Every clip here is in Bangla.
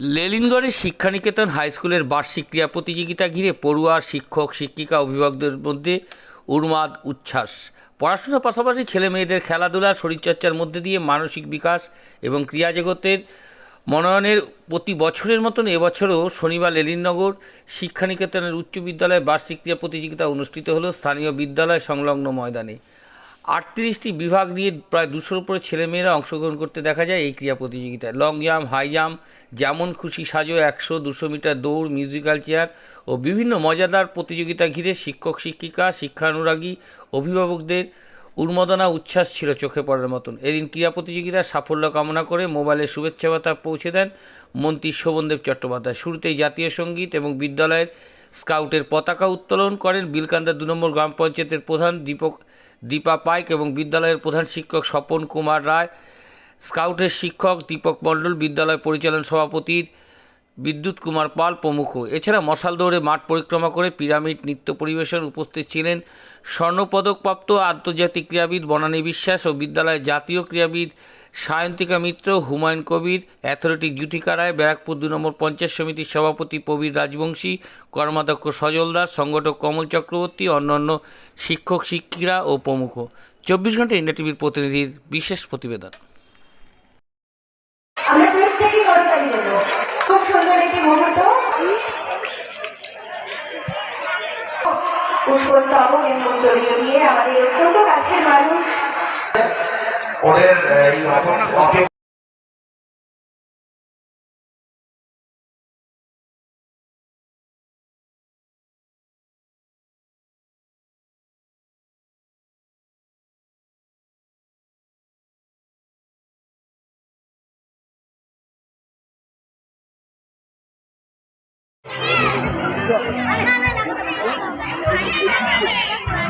লেলিনগড়ের শিক্ষানিকেতন হাই স্কুলের বার্ষিক ক্রীড়া প্রতিযোগিতা ঘিরে পড়ুয়া শিক্ষক, শিক্ষিকা, অভিভাবকদের মধ্যে উন্মাদ, উচ্ছ্বাস। পড়াশোনার পাশাপাশি ছেলে মেয়েদের খেলাধুলা, শরীরচর্চার মধ্যে দিয়ে মানসিক বিকাশ এবং ক্রীড়া জগতের মনোনয়নের প্রতি বছরের মতন এবছরও শনিবার লেলিননগর শিক্ষানিকেতনের উচ্চ বিদ্যালয়ে বার্ষিক ক্রীড়া প্রতিযোগিতা অনুষ্ঠিত হলো স্থানীয় বিদ্যালয় সংলগ্ন ময়দানে। আটত্রিশটি বিভাগ নিয়ে প্রায় দুশোর উপরে ছেলেমেয়েরা অংশগ্রহণ করতে দেখা যায় এই ক্রীড়া প্রতিযোগিতায়। লং জাম্প, হাই জাম্প, যেমন খুশি সাজো একশো, দুশো মিটার দৌড়, মিউজিক্যাল চেয়ার ও বিভিন্ন মজাদার প্রতিযোগিতা ঘিরে শিক্ষক, শিক্ষিকা, শিক্ষানুরাগী, অভিভাবকদের উন্মাদনা উচ্ছ্বাস ছিল চোখে পড়ার মতন। এদিন ক্রীড়া প্রতিযোগিতার সাফল্য কামনা করে মোবাইলের শুভেচ্ছা বার্তা পৌঁছে দেন মন্ত্রী শোভনদেব চট্টোপাধ্যায়। শুরুতেই জাতীয় সংগীত এবং বিদ্যালয়ের স্কাউটের পতাকা উত্তোলন করেন বিলকান্দা দু নম্বর গ্রাম পঞ্চায়েতের প্রধান দীপক দীপা পাইক এবং বিদ্যালয়ের প্রধান শিক্ষক স্বপন কুমার রায়, স্কাউটের শিক্ষক দীপক মণ্ডল, বিদ্যালয় পরিচালন সভাপতির বিদ্যুৎ কুমার পাল প্রমুখ। এছাড়া মশাল দৌড়ে মাঠ পরিক্রমা করে পিরামিড নৃত্য পরিবেশন উপস্থিত ছিলেন স্বর্ণপদকপ্রাপ্ত আন্তর্জাতিক ক্রীড়াবিদ বনানী বিশ্বাস ও বিদ্যালয়ের জাতীয় ক্রীড়াবিদ সায়ন্তিকা মিত্র, হুমায়ুন কবির, অ্যাথলেটিক জুথিকা রায়, ব্যারাকপুর দু নম্বর পঞ্চায়েত সমিতির সভাপতি প্রবীর রাজবংশী, কর্মাধ্যক্ষ সজল দাস, সংগঠক কমল চক্রবর্তী, অন্যান্য শিক্ষক, শিক্ষিকা ও প্রমুখ। চব্বিশ ঘণ্টা ইন্ডিয়া টিভির প্রতিনিধির বিশেষ প্রতিবেদন। পুষ্পস্তবক এবং দিয়ে আমাদের অত্যন্ত কাছের মানুষ ওদের এই অকে চাচ্ছেন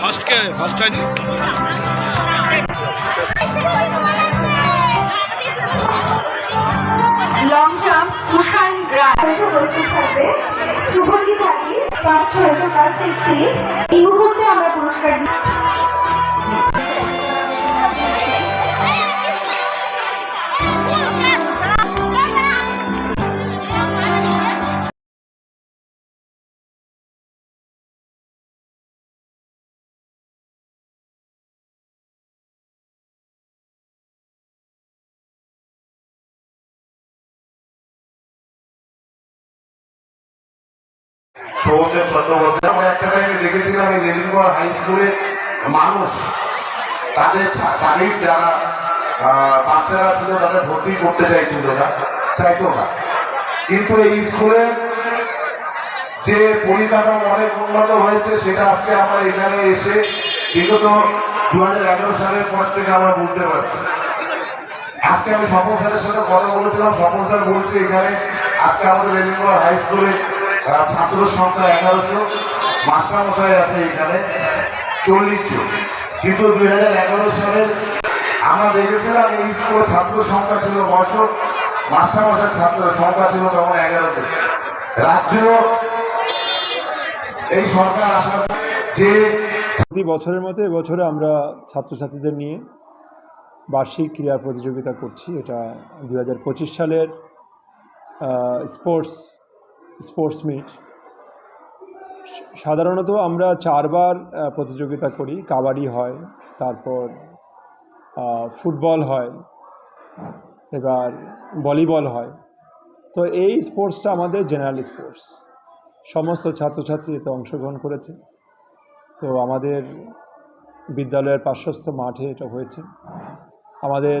ফার্স্টকে first time long jump Tushan Roy থাকবে শুভজিৎ হাকি ফার্স্ট হয়েছে ক্লাস সিক্স এই মুহূর্তে আমরা পুরস্কার দিচ্ছি সৌরভ চট্টোপাধ্যায় আমরা একটা টাইমে দেখেছিলাম এই হাই স্কুলে মানুষ, তাদের যারা বাচ্চারা ছিল তাদের ভর্তি করতে চাইছিল না, চাইতো না। কিন্তু এই স্কুলে যে পরিকাঠামো অনেক উন্নত হয়েছে, সেটা আজকে আমরা এখানে এসে, বিগত দু হাজার এগারো সালের পর থেকে আমরা বুঝতে পারছি। আজকে আমি স্বপন স্যারের সাথে কথা বলেছিলাম, স্বপন স্যার বলছি এখানে আজকে আমাদের রেলিগড় হাই স্কুলে ছাত্র সংখ্যা এগারোশো, মাস্টারমশাই আছে এখানে চল্লিশ জন কিন্তু দুই হাজার এগারো সালের আমরা দেখেছিলাম এই স্কুলে ছাত্র সংখ্যা ছিল নশো, মাস্টারমশাই ছাত্র সংখ্যা ছিল তখন এগারো জন রাজ্য এই সরকার আসার যে প্রতি বছরের মতো এবছরে আমরা ছাত্রছাত্রীদের নিয়ে বার্ষিক ক্রীড়া প্রতিযোগিতা করছি। এটা দু হাজার পঁচিশ সালের স্পোর্টস স্পোর্টস মিট। সাধারণত আমরা চারবার প্রতিযোগিতা করি। কাবাডি হয়, তারপর ফুটবল হয়, এবার ভলিবল হয়। তো এই স্পোর্টসটা আমাদের জেনারেল স্পোর্টস। সমস্ত ছাত্রছাত্রী এতে অংশগ্রহণ করেছে। তো আমাদের বিদ্যালয়ের পার্শ্বস্থ মাঠে এটা হয়েছে। আমাদের